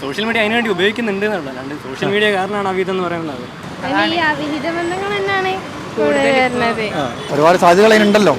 Social media അതിനുവേണ്ടി ഉപയോഗിക്കുന്നുണ്ട് എന്നുള്ളത് അല്ലാണ്ട് സോഷ്യൽ മീഡിയ കാരണമാണ് അവിധം എന്ന് പറയുന്നത്. ഈ അവിഹിത ബന്ധങ്ങൾ തന്നെയാണ് കൂടുതൽ വരുന്നത്. ഒരുപാട് സാധ്യതകൾ അതിനുണ്ടല്ലോ.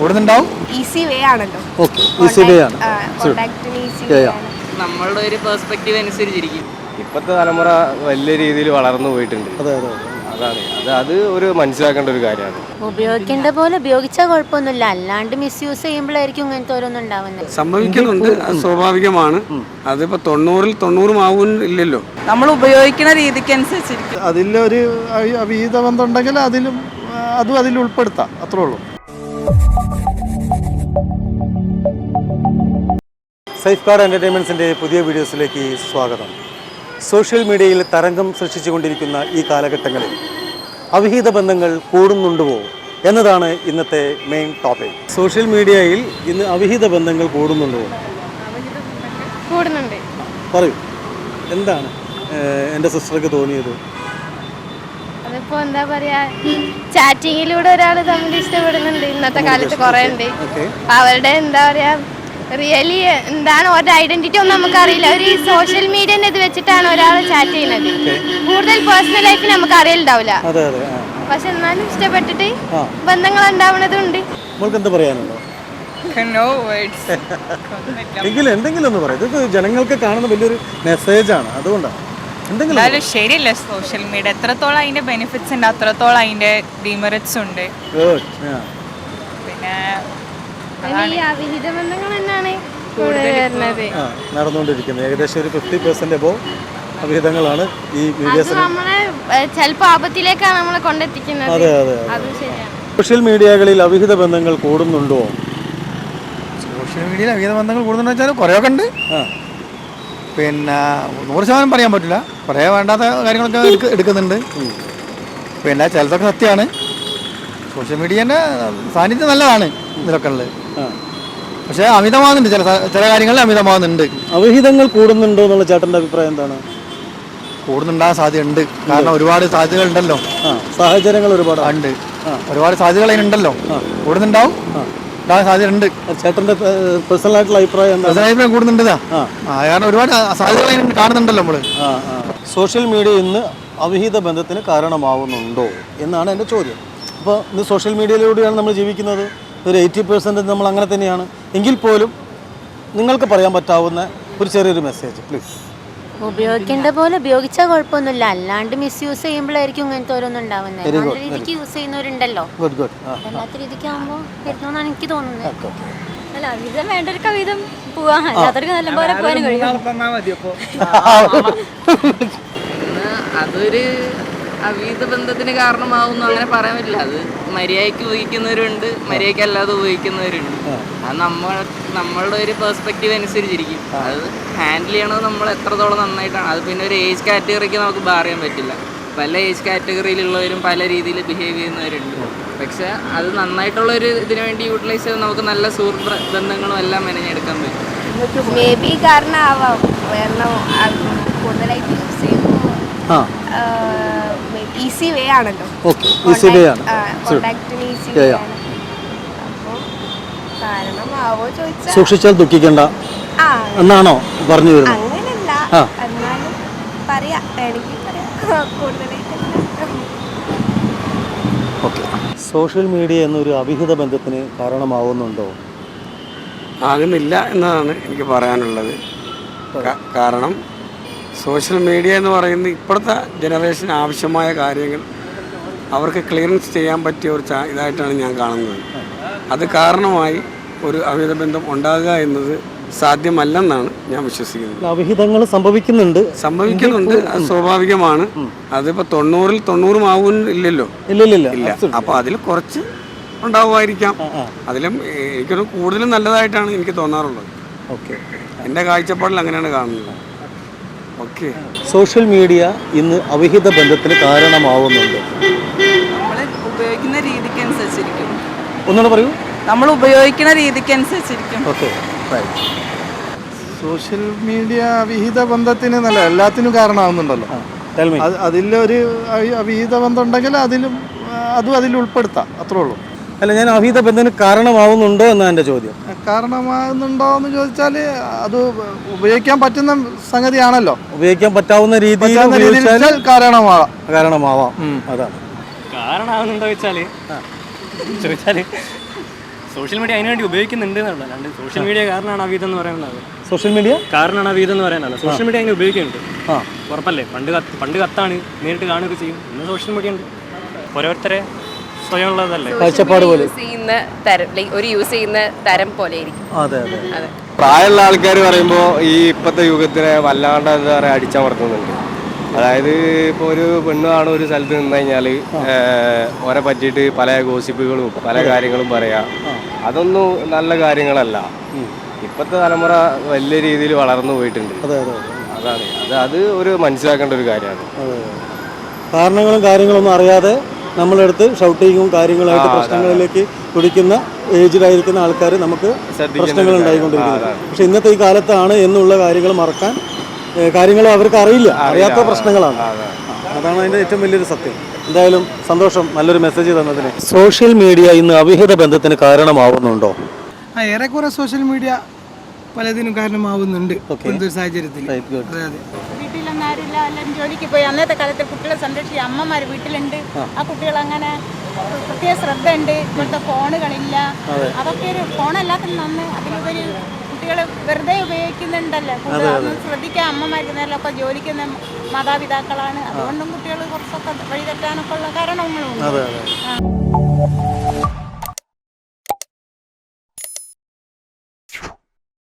കൂടുന്നുണ്ടാവും ഈസി വേ ആണല്ലോ. ഓക്കെ ഈസി വേ ആണ്. കോണ്ടാക്ടിന് ഈസി വേ ആണ്. നമ്മളുടെ ഒരു പെർസ്പെക്റ്റീവ് അനുസരിച്ചിരിക്കും. ഇപ്പോഴത്തെ തലമുറ വലിയ രീതിയിൽ വളർന്നു പോയിട്ടുണ്ട്. അതെ അതെ. അതാണ്. അത് അത് ഒരു മനസ്സിലാക്കേണ്ട ഒരു കാര്യമാണ്. ഉപയോഗിക്കേണ്ട പോലെ ഉപയോഗിച്ചാൽ കുഴപ്പമൊന്നുമില്ല. അല്ലാണ്ട് മിസ്യൂസ് ചെയ്യുമ്പോഴായിരിക്കും ഇങ്ങനത്തെ ഓരോന്നും ഉണ്ടാവുന്നത്. സംഭവിക്കുന്നുണ്ട്. അത് സ്വാഭാവികമാണ്. അതിപ്പോ തൊണ്ണൂറിൽ തൊണ്ണൂറും ആവുന്നില്ലല്ലോ നമ്മൾ ഉപയോഗിക്കുന്ന രീതിക്ക് അനുസരിച്ചിരിക്കും അതിലൊരു അവി- അവിഹിത ബന്ധം ഉണ്ടെങ്കിൽ അതിലും ആ, അതും അതിൽ ഉൾപ്പെടുത്താം. അത്രേ ഉള്ളൂ. സേഫ് ഗാർഡ് എന്റർടൈൻമെന്റ്സിന്റെ പുതിയ വീഡിയോസിലേക്ക് സ്വാഗതം. സോഷ്യൽ മീഡിയയിൽ തരംഗം സൃഷ്ടിച്ചുകൊണ്ടിരിക്കുന്ന ഈ കാലഘട്ടങ്ങളിൽ അവിഹിത ബന്ധങ്ങൾ കൂടുന്നുണ്ടോ എന്നതാണ് ഇന്നത്തെ മെയിൻ ടോപ്പിക് സോഷ്യൽ മീഡിയയിൽ ഇന്ന് അവിഹിത ബന്ധങ്ങൾ കൂടുന്നുണ്ടോ കൂടുന്നുണ്ട്. പറയൂ. എന്താണ് എന്റെ എന്റെ സിസ്റ്റർക്ക് തോന്നിയത്? അതിപ്പോ എന്താ പറയാ ചാറ്റിങ്ങിലൂടെ ഒരാൾ തമ്മിൽ ഇഷ്ടപ്പെടുന്നുണ്ട്. ഇന്നത്തെ കാലത്ത് കുറെ ഉണ്ട്. അവരുടെ എന്താ പറയാ റിയലി എന്താണ് ഒരു ഐഡന്റിറ്റി ഒന്നും നമുക്കറിയില്ല. അറിയില്ല ഈ സോഷ്യൽ മീഡിയന്റെ ഇത് വെച്ചിട്ടാണ് ഒരാൾ ചാറ്റ് ചെയ്യുന്നത്. കൂടുതൽ പേഴ്സണൽ ലൈഫ് നമുക്ക് അറിയില്ല അതെ അതെ പക്ഷെ എന്നാലും ഇഷ്ടപ്പെട്ടിട്ട് ബന്ധങ്ങൾ ഉണ്ടാവുന്നതുണ്ട് നമ്മൾക്ക് എന്ത് പറയാനുണ്ടോ എങ്കിലും എന്തെങ്കിലും ഒന്ന് പറയാം. ഇത് ജനങ്ങൾക്ക് കാണുന്ന വലിയൊരു മെസ്സേജ് ആണ്. അതുകൊണ്ടാണ്. എന്തെങ്കിലും എന്നാലും ശരിയല്ല സോഷ്യൽ മീഡിയ എത്രത്തോളം അതിന്റെ ബെനിഫിറ്റ്സ് ഉണ്ട്? അത്രത്തോളം അതിന്റെ ഡിമെറിറ്റ്സ് ഉണ്ട്. പിന്നെ ഈ അവിഹിത ബന്ധങ്ങൾ തന്നെയാണ് കൂടുതൽ നടന്നുകൊണ്ടിരിക്കുന്നത്. ഏകദേശം ഒരു ഫിഫ്റ്റി പെർസെന്റ് അബോ അവിഹിതങ്ങളാണ് ഈ അത് മീഡിയസിൽ നമ്മളെ ചിലപ്പോ ആപത്തിലേക്കാണ് നമ്മളെ കൊണ്ടെത്തിക്കുന്നത്. അതെ അതെ സോഷ്യൽ മീഡിയകളിൽ അവിഹിത ബന്ധങ്ങൾ കൂടുന്നുണ്ടോ? സോഷ്യൽ മീഡിയയിൽ അവിഹിത ബന്ധങ്ങൾ കൂടുന്നുണ്ടെന്ന് വെച്ചാൽ കുറേയൊക്കെ ഉണ്ട്. പിന്നെ നൂറ് ശതമാനം പറയാൻ പറ്റില്ല. കുറേ വേണ്ടാത്ത കാര്യങ്ങളൊക്കെ എടുക്ക- എടുക്കുന്നുണ്ട്. പിന്നെ ചിലതൊക്കെ സത്യമാണ്. സോഷ്യൽ മീഡിയേന്റെ സാന്നിധ്യം നല്ലതാണ് ഇതിലൊക്കെ ഉള്ളത്. പക്ഷേ അമിതമാകുന്നുണ്ട്. ചില ചില കാര്യങ്ങളിൽ അമിതമാകുന്നുണ്ട്. അവിഹിതങ്ങൾ കൂടുന്നുണ്ടോ എന്നുള്ള ചേട്ടന്റെ അഭിപ്രായം എന്താണ്? കൂടുന്നുണ്ടാകാൻ സാധ്യതയുണ്ട്. കാരണം ഒരുപാട് സാധ്യതകൾ ഉണ്ടല്ലോ സാഹചര്യങ്ങൾ ഒരുപാട് ഉണ്ട്. ഒരുപാട് സാധ്യതകൾ അതിനുണ്ടല്ലോ. കൂടുന്നുണ്ടാവും. ഉണ്ടാകാൻ സാധ്യതയുണ്ട്. ചേട്ടന്റെ പേഴ്സണൽ ആയിട്ടുള്ള അഭിപ്രായം കൂടുന്നുണ്ട് കാരണം ഒരുപാട് സാധ്യതകൾ അതിന് കാണുന്നുണ്ടല്ലോ ആ. സോഷ്യൽ മീഡിയ ഇന്ന് അവിഹിത ബന്ധത്തിന് കാരണമാവുന്നുണ്ടോ? എന്നാണ് എന്റെ ചോദ്യം. അപ്പോൾ ഇന്ന് സോഷ്യൽ മീഡിയയിലൂടെയാണ് നമ്മൾ ജീവിക്കുന്നത്. ഒരു എയ്റ്റി പെർസെന്റ് നമ്മൾ അങ്ങനെ തന്നെയാണ്. എങ്കിൽ പോലും നിങ്ങൾക്ക് പറയാൻ പറ്റാവുന്ന ഒരു ചെറിയൊരു മെസ്സേജ് പ്ലീസ് ഉപയോഗിക്കേണ്ട പോലെ ഉപയോഗിച്ചാൽ കുഴപ്പമൊന്നുമില്ല. അല്ലാണ്ട് മിസ് യൂസ് ചെയ്യുമ്പോഴായിരിക്കും ഇങ്ങനത്തെ ഓരോന്നും ഉണ്ടാവുന്നത് നല്ല രീതിക്ക് യൂസ് ചെയ്യുന്നവരുണ്ടല്ലോ. ഗുഡ് ഗുഡ് ആ അല്ലാത്ത രീതിക്ക് ആകുമ്പോൾ വരുന്നോന്നാണ് എനിക്ക് തോന്നുന്നത്. അല്ല വേണ്ടവർക്ക് അല്ലാത്തവർക്ക് നല്ല പോലെ കഴിയും. അതൊരു അവീത ബന്ധത്തിന് കാരണമാവുന്നു അങ്ങനെ പറയാൻ പറ്റില്ല. അത് മര്യാദയ്ക്ക് ഉപയോഗിക്കുന്നവരുണ്ട് മര്യാദയ്ക്ക് അല്ലാതെ ഉപയോഗിക്കുന്നവരുണ്ട്. അത് നമ്മൾ നമ്മളുടെ ഒരു പെർസ്പെക്റ്റീവ് അനുസരിച്ചിരിക്കും. അത് ഹാൻഡിൽ ചെയ്യണത് നമ്മൾ എത്രത്തോളം നന്നായിട്ടാണ്. അത് പിന്നെ ഒരു ഏജ് കാറ്റഗറിക്ക് നമുക്ക് ബാർ ചെയ്യാൻ പറ്റില്ല. പല ഏജ് കാറ്റഗറിയിലുള്ളവരും പല രീതിയിൽ ബിഹേവ് ചെയ്യുന്നവരുണ്ട്. പക്ഷെ അത് നന്നായിട്ടുള്ള ഒരു ഇതിനു വേണ്ടി യൂട്ടിലൈസ് ചെയ്ത് നമുക്ക് നല്ല സുഹൃത്ത് ബന്ധങ്ങളും എല്ലാം മെനഞ്ഞെടുക്കാൻ പറ്റും. മേ ബി കാരണമാവാം കാരണം അത് കൂടുതലായിട്ട് യൂസ് ചെയ്യുമ്പോൾ ആ. ഈസി വേ ആണല്ലോ. ഓക്കെ ഈസി വേ ആണ്. Easy way. ആണ്. സൂക്ഷിച്ചാൽ ദുഃഖിക്കണ്ട. എന്നാണോ പറഞ്ഞു വരുന്നത്? ഓക്കെ. സോഷ്യൽ മീഡിയ എന്നൊരു അവിഹിത ബന്ധത്തിന് കാരണമാവുന്നുണ്ടോ? ആകുന്നില്ല എന്നതാണ് എനിക്ക് പറയാനുള്ളത്. കാരണം സോഷ്യൽ മീഡിയ എന്ന് പറയുന്നത് ഇപ്പോഴത്തെ ജനറേഷൻ ആവശ്യമായ കാര്യങ്ങൾ അവർക്ക് ക്ലിയറൻസ് ചെയ്യാൻ പറ്റിയ ഒരു ഇതായിട്ടാണ് ഞാൻ കാണുന്നത്. അത് കാരണമായി ഒരു അവിഹിത ബന്ധം ഉണ്ടാകുക എന്നത് സാധ്യമല്ലെന്നാണ് ഞാൻ വിശ്വസിക്കുന്നത്. അവിഹിതങ്ങൾ സംഭവിക്കുന്നുണ്ട്. സംഭവിക്കുന്നുണ്ട്. അത് സ്വാഭാവികമാണ്. അതിപ്പോ തൊണ്ണൂറിൽ തൊണ്ണൂറും ആവുന്നില്ലല്ലോ ഇല്ലല്ലോ. ഇല്ല. അപ്പോൾ അതിൽ കുറച്ച് ഉണ്ടാവുമായിരിക്കാം. അതിലും എനിക്കൊരു കൂടുതലും നല്ലതായിട്ടാണ് എനിക്ക് തോന്നാറുള്ളത്. ഓക്കെ എന്റെ കാഴ്ചപ്പാടിൽ അങ്ങനെയാണ് കാണുന്നത്. സോഷ്യൽ മീഡിയ ഇന്ന് അവിഹിത ബന്ധത്തിന് കാരണമാവുന്നുണ്ട്. നമ്മൾ ഉപയോഗിക്കുന്ന രീതിക്ക് അനുസരിച്ചിരിക്കും ഒന്നുകൂടെ പറയൂ. നമ്മൾ ഉപയോഗിക്കുന്ന രീതിക്ക് അനുസരിച്ചിരിക്കും ഓക്കെ റൈറ്റ് സോഷ്യൽ മീഡിയ അവിഹിത ബന്ധത്തിന് നല്ല എല്ലാത്തിനും കാരണമാകുന്നുണ്ടല്ലോ അതിലൊരു അവി- അവിഹിത ബന്ധം ഉണ്ടെങ്കിൽ അതിലും അതും അതിൽ ഉൾപ്പെടുത്താം. അത്രേ ഉള്ളൂ. അല്ല ഞാൻ അവിഹിത ബന്ധത്തിന് കാരണമാവുന്നുണ്ടോ എന്നാണ് എന്റെ ചോദ്യം. കാരണമാകുന്നുണ്ടോ എന്ന് ചോദിച്ചാൽ അത് ഉപയോഗിക്കാൻ പറ്റുന്ന സംഗതിയാണല്ലോ. ഉപയോഗിക്കാൻ പറ്റാവുന്ന രീതിയിൽ കാരണമാകാം കാരണമാവാം. അതാണ്. കാരണമാകുന്നുണ്ടോ സോഷ്യൽ മീഡിയ അതിനുവേണ്ടി ഉപയോഗിക്കുന്നുണ്ട് എന്നുള്ളത് അല്ലാണ്ട് സോഷ്യൽ മീഡിയ കാരണമാണ് അവീതം എന്ന് പറയുന്നത്. Social media? കാരണമാണ് അവീതം എന്ന് പറയാനല്ല സോഷ്യൽ മീഡിയ അങ്ങനെ ഉപയോഗിക്കുന്നുണ്ട്. ആ. ഉറപ്പല്ലേ? പണ്ട് പണ്ട് കത്താണ് നേരിട്ട് കാണുകയൊക്കെ ചെയ്യും. ഇന്ന് സോഷ്യൽ മീഡിയ ഉണ്ട്. ഓരോരുത്തരെ കാഴ്ചപ്പാട് പോലെ. യൂസ് ചെയ്യുന്ന തരം ലൈക്ക് ഒരു യൂസ് ചെയ്യുന്ന തരം പോലെ ആയിരിക്കും അതെ അതെ. അതെ. പ്രായമുള്ള ആൾക്കാർ പറയുമ്പോൾ ഈ ഇപ്പോഴത്തെ യുഗത്തിനെ വല്ലാണ്ട് എന്താ പറയുക അടിച്ചമർത്തുന്നുണ്ട്. അതായത് ഇപ്പോൾ ഒരു പെണ്ണാണ് കാണും ഒരു സ്ഥലത്ത് നിന്ന് കഴിഞ്ഞാൽ ഓരെ പറ്റിയിട്ട് പല ഗോസിപ്പുകളും പല കാര്യങ്ങളും പറയാ. അതൊന്നും നല്ല കാര്യങ്ങളല്ല. ഇപ്പോഴത്തെ തലമുറ വലിയ രീതിയിൽ വളർന്നു പോയിട്ടുണ്ട്. അതെ അതെ അതെ. അതാണ്. അത് അത് ഒരു മനസ്സിലാക്കേണ്ട ഒരു കാര്യമാണ്. കാരണങ്ങളും കാര്യങ്ങളൊന്നും അറിയാതെ നമ്മളെടുത്ത് ഷൗട്ടിങ്ങും കാര്യങ്ങളായിട്ട് പ്രശ്നങ്ങളിലേക്ക് കുടിക്കുന്ന ഏജിലായിരിക്കുന്ന ആൾക്കാർ നമുക്ക് പ്രശ്നങ്ങൾ ഉണ്ടായിക്കൊണ്ടിരിക്കുന്നത്. പക്ഷെ ഇന്നത്തെ ഈ കാലത്താണ് എന്നുള്ള കാര്യങ്ങൾ മറക്കാൻ കാര്യങ്ങൾ അവർക്ക് അറിയില്ല. അറിയാത്ത പ്രശ്നങ്ങളാണ്. അതാണ് അതിന്റെ ഏറ്റവും വലിയൊരു സത്യം. എന്തായാലും സന്തോഷം നല്ലൊരു മെസ്സേജ് തന്നതിന്. സോഷ്യൽ മീഡിയ ഇന്ന് അവിഹിത ബന്ധത്തിന് കാരണമാവുന്നുണ്ടോ? ആ ഏറെക്കുറെ സോഷ്യൽ മീഡിയ പലതിനും കാരണമാവുന്നുണ്ട് സാഹചര്യത്തിൽ. അതെ അതെ. എല്ലാവരും ജോലിക്ക് പോയി. അന്നത്തെ കാലത്ത് കുട്ടികളെ സംരക്ഷിക്കുക അമ്മമാർ വീട്ടിലുണ്ട്. ആ. കുട്ടികൾ അങ്ങനെ പ്രത്യേക ശ്രദ്ധ ഉണ്ട് ഇപ്പോഴത്തെ ഫോണുകളില്ല. അതൊക്കെ ഒരു ഫോണല്ലാത്ത നന്ന് അതിലുപരി കുട്ടികൾ വെറുതെ ഉപയോഗിക്കുന്നുണ്ടല്ലോ. അതൊന്നും ശ്രദ്ധിക്കാൻ അമ്മമാർക്ക് നേരിലൊക്കെ ജോലിക്കുന്ന മാതാപിതാക്കളാണ്. അതുകൊണ്ടും കുട്ടികൾ കുറച്ചൊക്കെ വഴിതെറ്റാനൊക്കെ ഉള്ള കാരണങ്ങളുണ്ട്.